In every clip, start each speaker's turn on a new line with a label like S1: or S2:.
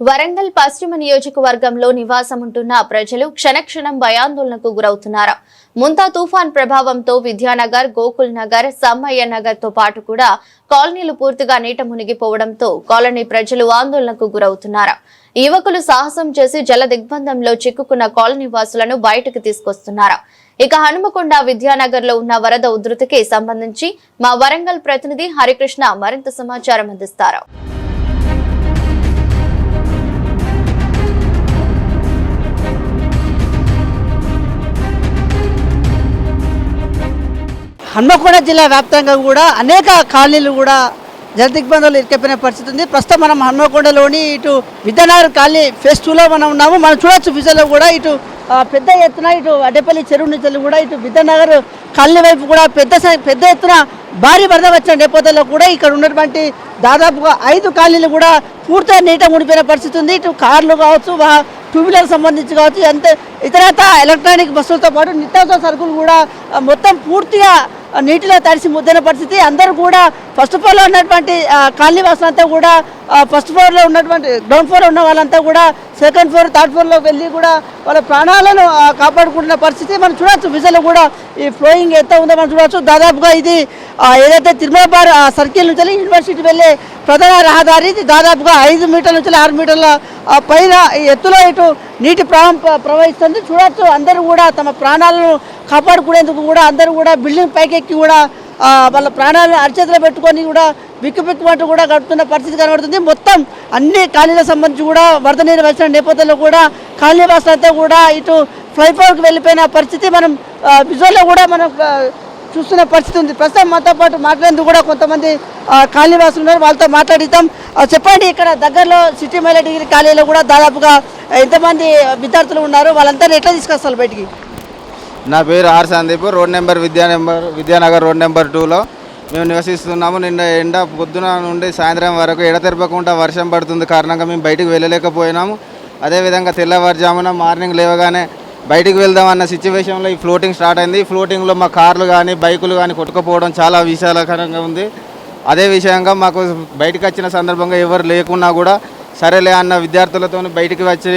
S1: వరంగల్ పశ్చిమ నియోజకవర్గంలో నివాసం ఉంటున్న ప్రజలు క్షణక్షణం భయాందోళనకు గురవుతున్నారు. ముంతా తుఫాన్ ప్రభావంతో విద్యానగర్ గోకుల్ నగర్ సమ్మయ్య నగర్తో పాటు కూడా కాలనీలు పూర్తిగా నీట మునిగిపోవడంతో కాలనీ ప్రజలు ఆందోళనకు గురవుతున్నారు. యువకులు సాహసం చేసి జల దిగ్బంధంలో చిక్కుకున్న కాలనీ వాసులను బయటకు తీసుకొస్తున్నారు. ఇక హనుమకొండ విద్యానగర్లో ఉన్న వరద ఉధృతికి సంబంధించి మా వరంగల్ ప్రతినిధి హరికృష్ణ మరింత సమాచారం అందిస్తారు.
S2: హన్మకొండ జిల్లా వ్యాప్తంగా కూడా అనేక కాలనీలు కూడా జల దిగ్బంధాలు పరిస్థితి ఉంది. ప్రస్తుతం మనం హన్మకొండలోని ఇటు విద్యానగర్ కాలనీ ఫేస్ టూలో మనం ఉన్నాము. మనం చూడొచ్చు విజయలో కూడా ఇటు పెద్ద ఎత్తున ఇటు అడ్డపల్లి చెరువు నుంచి కూడా ఇటు విద్యానగర్ కాలనీ వైపు కూడా పెద్ద స- పెద్ద ఎత్తున భారీ వరద వచ్చిన నేపథ్యంలో కూడా ఇక్కడ ఉన్నటువంటి దాదాపుగా ఐదు కాలనీలు కూడా పూర్తిగా నీట మునిపోయిన పరిస్థితి ఉంది. ఇటు కార్లు కావచ్చు టూ వీలర్ సంబంధించి కావచ్చు అంతే ఇతరత ఎలక్ట్రానిక్ బస్సులతో పాటు నిత్యావసర సరుకులు కూడా మొత్తం పూర్తిగా నీటిలో తడిసి ముద్దైన పరిస్థితి. అందరూ కూడా ఫస్ట్ ఫ్లోర్లో ఉన్నటువంటి ఆ, కాలనీ వాసులంతా కూడా ఫస్ట్ ఫ్లోర్లో ఉన్నటువంటి గ్రౌండ్ ఫ్లోర్ ఉన్న వాళ్ళంతా కూడా సెకండ్ ఫ్లోర్ థర్డ్ ఫ్లోర్లో వెళ్ళి కూడా వాళ్ళ ప్రాణాలను కాపాడుకుంటున్న పరిస్థితి మనం చూడవచ్చు విజయలో కూడా ఈ ఫ్లోయింగ్ ఎంత ఉందో మనం చూడవచ్చు దాదాపుగా ఇది ఏదైతే తిరుమల బార్ సర్కిల్ నుంచి యూనివర్సిటీ వెళ్ళే ప్రధాన రహదారి ఇది. దాదాపుగా ఐదు మీటర్ల నుంచి ఆరు మీటర్ల పైన ఈ ఎత్తులో ఇటు నీటి ప్రవాహం ప్రవహిస్తుంది. చూడవచ్చు అందరూ కూడా తమ ప్రాణాలను కాపాడుకునేందుకు కూడా అందరూ కూడా బిల్డింగ్ పైకెక్కి కూడా వాళ్ళ ప్రాణాలను అరిచేతిలో పెట్టుకొని కూడా బిక్కు బిక్కుమంటూ కూడా గడుపుతున్న పరిస్థితి కనబడుతుంది. మొత్తం అన్ని కాలనీలకు సంబంధించి కూడా వరద నీరు వచ్చిన నేపథ్యంలో కూడా కాలనీ వాసులంతా కూడా ఇటు ఫ్లైఓవర్కి వెళ్ళిపోయిన పరిస్థితి మనం విజువల్లో కూడా మనం చూస్తున్న పరిస్థితి ఉంది. ప్రస్తుతం మాతో పాటు మాట్లాడేందుకు కూడా కొంతమంది ఆ, కాలనీ వాసులు ఉన్నారు. వాళ్ళతో మాట్లాడిద్దాం. చెప్పండి ఇక్కడ దగ్గరలో సిటీ మహిళా డిగ్రీ కాలేజీలో కూడా దాదాపుగా ఎంతమంది విద్యార్థులు ఉన్నారు? వాళ్ళంతా ఎట్లా తీసుకొస్తారు బయటికి?
S3: నా పేరు R Sandeep. Road number Vidya number Vidyanagar road number టూలో. మేము నివసిస్తున్నాము. నిన్న ఎండ పొద్దున నుండి సాయంత్రం వరకు ఎడతెరపకుండా వర్షం పడుతుంది. కారణంగా మేము బయటకు వెళ్ళలేకపోయినాము. అదేవిధంగా తెల్లవారుజామున మార్నింగ్ లేవగానే బయటికి వెళ్దామన్న సిచ్యువేషన్లో ఈ ఫ్లోటింగ్ స్టార్ట్ అయింది. ఈ ఫ్లోటింగ్లో మా కార్లు కానీ బైకులు కానీ కొట్టుకుపోవడం చాలా విశాలకరంగా ఉంది. అదే విషయంగా మాకు బయటికి వచ్చిన సందర్భంగా ఎవరు లేకున్నా కూడా సరేలే అన్న విద్యార్థులతో బయటికి వచ్చి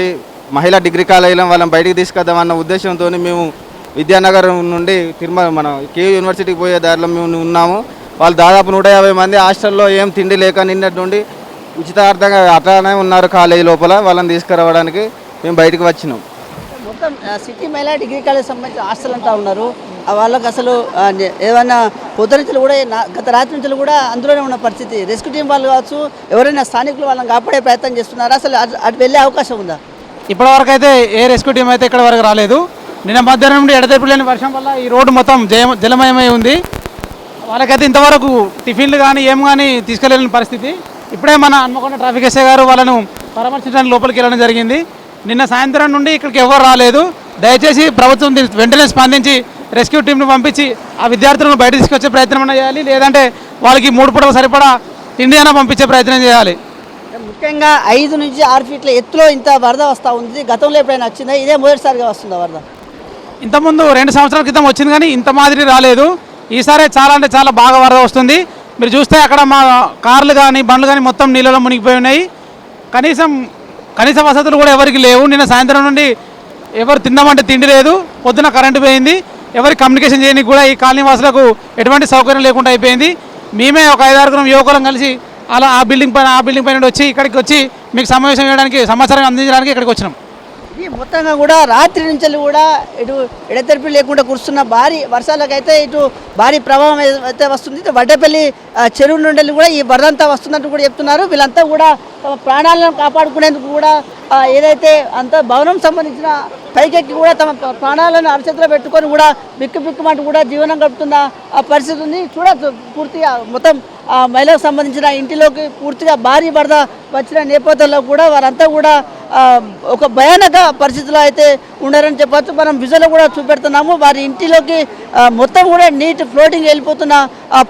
S3: మహిళా డిగ్రీ కాలేజీలో వాళ్ళని బయటికి తీసుకొద్దామన్న ఉద్దేశంతో మేము విద్యానగరం నుండి తిరుమల మన కేయూ యూనివర్సిటీకి పోయే దారిలో మేము ఉన్నాము. వాళ్ళు దాదాపు నూట యాభై మంది హాస్టల్లో ఏం తిండి లేక నిన్నటి నుండి ఉచితార్థంగా అట్లానే ఉన్నారు కాలేజీ లోపల వాళ్ళని తీసుకురావడానికి మేము బయటికి వచ్చినాం.
S2: మొత్తం సిటీ మహిళా డిగ్రీ కాలేజ్ సంబంధించిన హాస్టల్ అంతా ఉన్నారు. ఆ వాళ్ళకి అసలు ఆ, నే- ఏమన్నా పొద్దు నుంచి కూడా గత రాత్రి నుంచి కూడా అందులోనే ఉన్న పరిస్థితి. రెస్క్యూ టీం వాళ్ళు కావచ్చు ఎవరైనా స్థానికులు వాళ్ళని కాపాడే ప్రయత్నం చేస్తున్నారు? అసలు అటు- అటు వెళ్ళే అవకాశం ఉందా?
S4: ఇప్పటివరకు అయితే ఏ రెస్క్యూ టీం అయితే ఇక్కడ వరకు రాలేదు. నిన్న మధ్యాహ్నం నుండి ఎడతెరిపి లేని వర్షం వల్ల ఈ రోడ్డు మొత్తం జయ జలమయమై ఉంది. వాళ్ళకైతే ఇంతవరకు టిఫిన్లు కానీ ఏం కానీ తీసుకెళ్ళలేని పరిస్థితి. ఇప్పుడే మన హన్మకొండ ట్రాఫిక్ ఎస్ఐ గారు వాళ్ళను పరామర్శించడానికి లోపలికి వెళ్ళడం జరిగింది. నిన్న సాయంత్రం నుండి ఇక్కడికి ఎవరు రాలేదు. దయచేసి ప్రభుత్వం వెంటనే స్పందించి రెస్క్యూ టీంను పంపించి ఆ విద్యార్థులను బయట తీసుకొచ్చే ప్రయత్నం చేయాలి. లేదంటే వాళ్ళకి మూడు పూటలు సరిపడా తిండి అయినా పంపించే ప్రయత్నం చేయాలి.
S2: ముఖ్యంగా ఐదు నుంచి ఆరు ఫీట్ల ఎత్తులో ఇంత వరద వస్తూ ఉంది. గతంలో ఎప్పుడైనా వచ్చిందా? ఇదే మొదటిసారిగా వస్తుందా వరద?
S4: ఇంతకుముందు రెండు సంవత్సరాల క్రితం వచ్చింది కానీ ఇంత మాదిరి రాలేదు. ఈసారి చాలా అంటే చాలా బాగా వరద వస్తుంది. మీరు చూస్తే అక్కడ మా కార్లు కానీ బండ్లు కానీ మొత్తం నీళ్ళలో మునిగిపోయి ఉన్నాయి. కనీసం కనీస వసతులు కూడా ఎవరికి లేవు. నిన్న సాయంత్రం నుండి ఎవరు తిందామంటే తిండి లేదు. పొద్దున కరెంటు పోయింది. ఎవరి కమ్యూనికేషన్ చేయడానికి కూడా ఈ కాలనీ వాసులకు ఎటువంటి సౌకర్యం లేకుండా అయిపోయింది. మేమే ఒక ఐదారుగురం యువకులం కలిసి అలా ఆ బిల్డింగ్ పైన ఆ బిల్డింగ్ పైన నుండి వచ్చి ఇక్కడికి వచ్చి మీకు సమావేశం చేయడానికి సమాచారం అందించడానికి ఇక్కడికి వచ్చినాం.
S2: ఈ మొత్తంగా కూడా రాత్రి నుంచి కూడా ఇటు ఎడతెరిపి లేకుండా కురుస్తున్న భారీ వర్షాలకైతే ఇటు భారీ ప్రభావం అయితే వస్తుంది ఇటు వడ్డేపల్లి చెరువు నుండి కూడా ఈ వరదంతా వస్తుందంటూ కూడా చెప్తున్నారు. వీళ్ళంతా కూడా తమ ప్రాణాలను కాపాడుకునేందుకు కూడా ఏదైతే అంత భవనం సంబంధించిన పైకెక్కి కూడా తమ ప్రాణాలను అరచేతిలో పెట్టుకొని కూడా బిక్కు బిక్కుమంటూ కూడా జీవనం గడుపుతున్న ఆ పరిస్థితి ఉంది. చూడొచ్చు పూర్తిగా మొత్తం ఆ మహిళకు సంబంధించిన ఇంటిలోకి పూర్తిగా భారీ వరద వచ్చిన నేపథ్యంలో కూడా వారంతా కూడా ఒక భయానక పరిస్థితిలో అయితే ఉన్నారని చెప్పవచ్చు మనం విజువల్ కూడా చూపెడుతున్నాము. వారి ఇంటిలోకి మొత్తం కూడా నీట్ ఫ్లోటింగ్ వెళ్ళిపోతున్న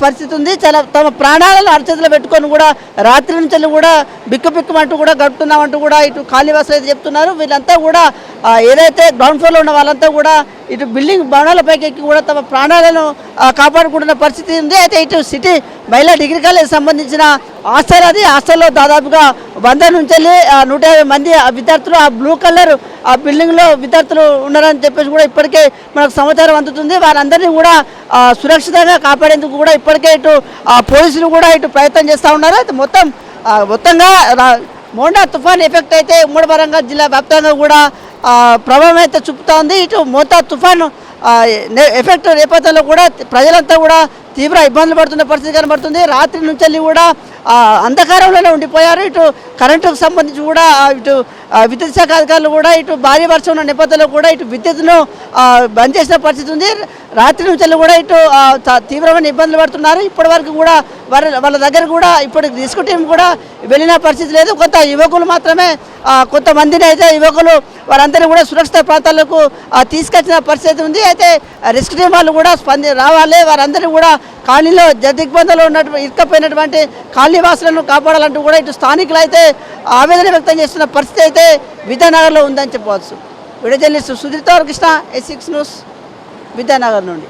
S2: పరిస్థితి ఉంది. చాలా తమ ప్రాణాలను అరచేతిలో పెట్టుకొని కూడా రాత్రి నుంచి కూడా బిక్కుబిక్కుమంటూ కూడా గడుపుతున్నామంటూ కూడా ఇటు ఖాళీ అయితే చెప్తున్నారు. వీళ్ళంతా కూడా ఏదైతే గ్రౌండ్ ఫ్లోర్లో ఉన్న వాళ్ళంతా కూడా ఇటు బిల్డింగ్ భవనాలపైకి ఎక్కి కూడా తమ ప్రాణాలను కాపాడుకుంటున్న పరిస్థితి ఉంది. అయితే ఇటు సిటీ మహిళా డిగ్రీ కాలేజ్ సంబంధించిన హాస్టల్ అది. హాస్టల్లో దాదాపుగా వంద నుంచి వెళ్ళి నూట యాభై మంది ఆ విద్యార్థులు ఆ బ్లూ కలర్ ఆ బిల్డింగ్లో విద్యార్థులు ఉన్నారని చెప్పేసి కూడా ఇప్పటికే మనకు సమాచారం అందుతుంది. వారందరినీ కూడా సురక్షితంగా కాపాడేందుకు కూడా ఇప్పటికే ఇటు ఆ, పోలీసులు కూడా ఇటు ప్రయత్నం చేస్తూ ఉన్నారు. అయితే మొత్తం మొత్తంగా మోండా తుఫాన్ ఎఫెక్ట్ అయితే ఉమ్మడి వరంగల్ జిల్లా వ్యాప్తంగా కూడా ప్రభావం అయితే చూపుతా ఉంది ఇటు మోతా తుఫాను ఎఫెక్ట్ నేపథ్యంలో కూడా ప్రజలంతా కూడా తీవ్ర ఇబ్బందులు పడుతున్న పరిస్థితి కనబడుతుంది. రాత్రి నుంచి వెళ్ళి కూడా అంధకారంలోనే ఉండిపోయారు. ఇటు కరెంటుకు సంబంధించి కూడా ఇటు విద్యుత్ శాఖ అధికారులు కూడా ఇటు భారీ వర్షం ఉన్న నేపథ్యంలో కూడా ఇటు విద్యుత్తును బంద్ చేసిన పరిస్థితి ఉంది. రాత్రి నుంచి కూడా ఇటు తీవ్రమైన ఇబ్బందులు పడుతున్నారు. ఇప్పటి వరకు కూడా వారి వాళ్ళ దగ్గర కూడా ఇప్పుడు రెస్క్యూ టీం కూడా వెళ్ళిన పరిస్థితి లేదు. కొంత యువకులు మాత్రమే కొంతమందిని అయితే యువకులు వారందరినీ కూడా సురక్షిత ప్రాంతాలకు తీసుకొచ్చిన పరిస్థితి ఉంది. అయితే రిస్క్ టీం వాళ్ళు కూడా స్పంది రావాలి. వారందరినీ కూడా కాలనీలో దిగ్బంధంలో ఉన్నటువంటి ఇరుకపోయినటువంటి కాలనీ వాసులను కాపాడాలంటూ కూడా ఇటు స్థానికులు అయితే ఆవేదన వ్యక్తం చేస్తున్న పరిస్థితి అయితే విద్యానగర్లో ఉందని చెప్పవచ్చు. Video journalist Krishna S six news Vidyanagar నుండి.